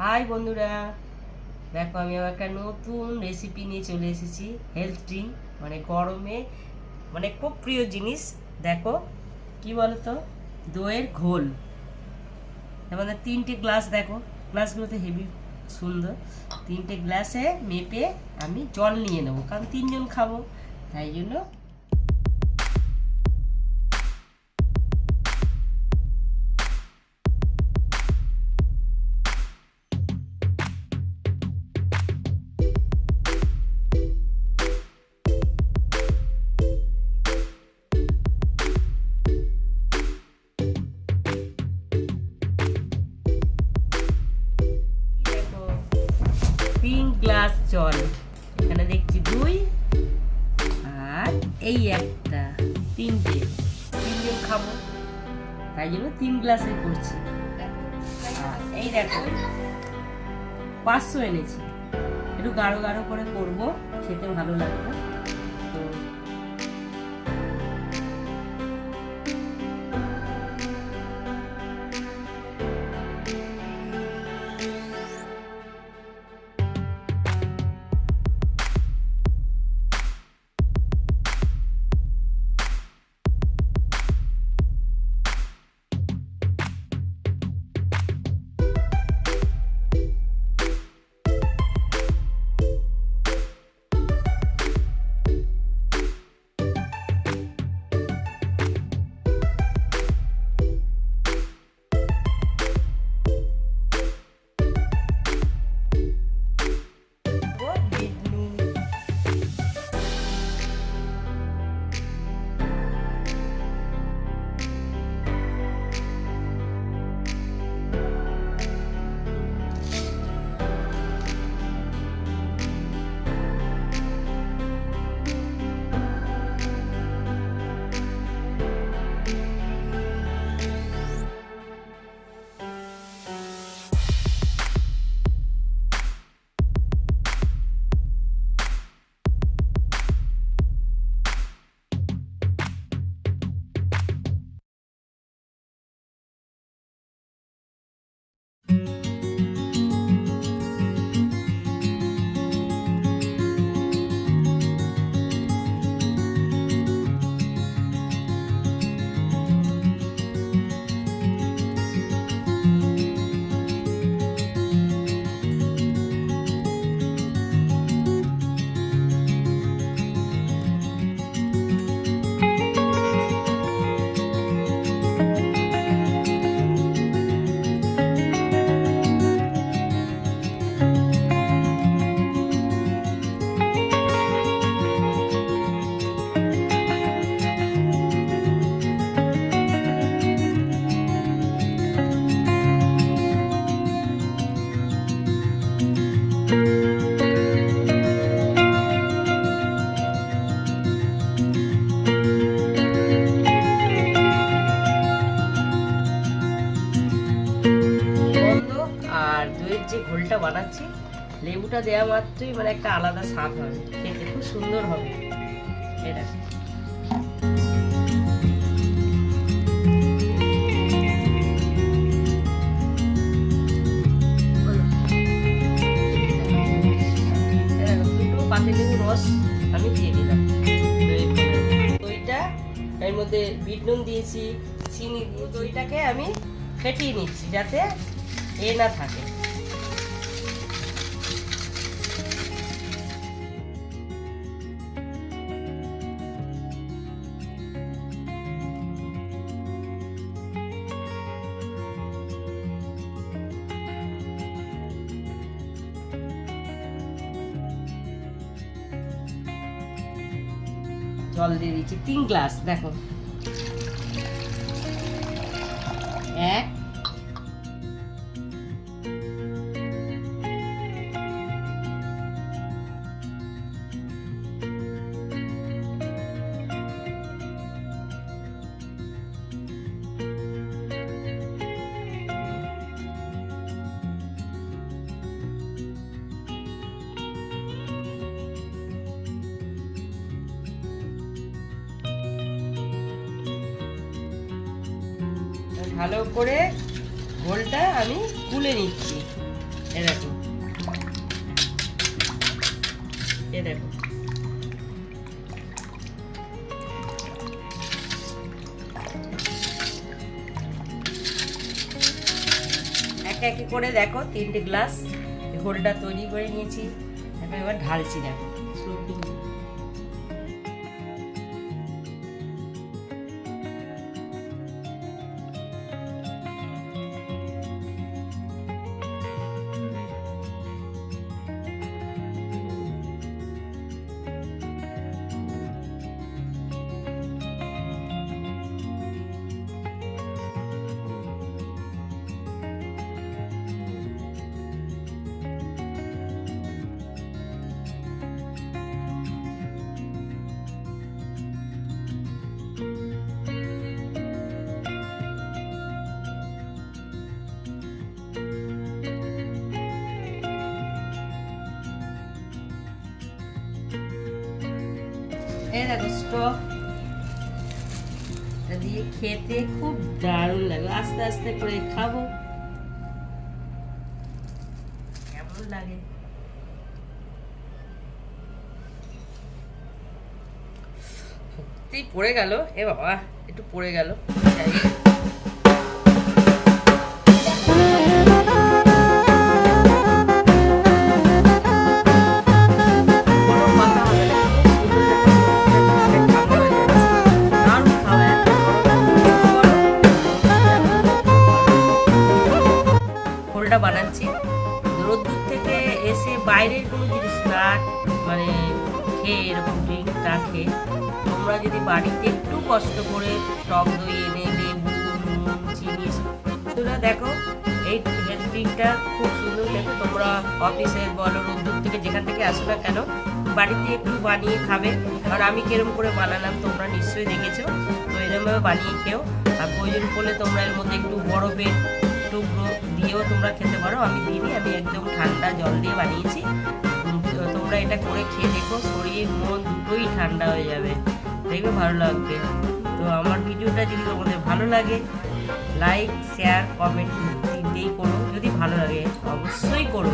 High বন্ধুরা। দেখো, আমি আবার একটা নতুন রেসিপি নিয়ে চলে এসেছি। হেলথ ড্রিঙ্ক মানে গরমে মানে খুব প্রিয় জিনিস। দেখো, কি বলতো? দইয়ের ঘোল। আমাদের তিনটে গ্লাস দেখো। গ্লাসগুলোতে হেভি সুন্দর। তিনটে গ্লাসে মেপে আমি জল নিয়ে নেব, কারণ তিনজন খাব, তাই জন্য গ্লাস জল। এখানে দেখছি দুই আর এই একটা। তিনটে। তিনজন খাব। তাই জন্য তিন গ্লাসে করছি। এই দেখো, পাঁচশো এনেছি। একটু গাঢ় গাঢ় করে করব, খেতে ভালো লাগবে। ঘোলটা লেবুটা দেওয়া মাত্রই মানে একটা আলাদা স্বাদ হবে। খেতে খুব সুন্দর হবে। এটা পাতিলেবু রস আমি দিয়ে দইটা মধ্যে দিয়েছি, চিনি দইটাকে আমি ফেটিয়ে নিচ্ছি যাতে এ না থাকে। জল দিয়ে দিচ্ছি তিন গ্লাস দেখো। ভালো করে ঘোলটা আমি গুলে নিচ্ছি। এ দেখো। এ দেখো। করে দেখো, তিনটে গ্লাস ঘোলটা তৈরি করে নিয়েছি। এবার ঢালছি দেখো। দেখো স্টক দিয়ে খেতে খুব দারুণ লাগে। আস্তে আস্তে করে খাব। কেমন লাগে? সত্যি পড়ে গেল? এ বাবা, একটু পড়ে গেল। খেয়ে এরকম ড্রিঙ্ক খেয়ে তোমরা যদি বাড়িতে একটু কষ্ট করে টক দই এনে, লেবু নুন চিনি তোমরা দেখো, এই ড্রিঙ্কটা খুব সুন্দর দেখো তোমরা অফিসে বলো রোদ্দুর থেকে যেখান থেকে আসো না কেন, বাড়িতে একটু বানিয়ে খাবে। আর আমি কিরম করে বানালাম, তোমরা নিশ্চয়ই দেখেছ। তো এরমভাবে বানিয়ে খেও। আর প্রয়োজন পড়লে তোমরা এর মধ্যে একটু বরফের টুকরো দিয়েও তোমরা খেতে পারো। আমি দিইনি, আমি একদম ঠান্ডা জল দিয়ে বানিয়েছি। এটা করে খেয়ে দেখো শরীর, মন দুটোই ঠান্ডা হয়ে যাবে। দেখবে ভালো লাগবে। তো আমার ভিডিওটা যদি তোমাদের ভালো লাগে লাইক শেয়ার কমেন্ট দিতেই করো। যদি ভালো লাগে, অবশ্যই করো।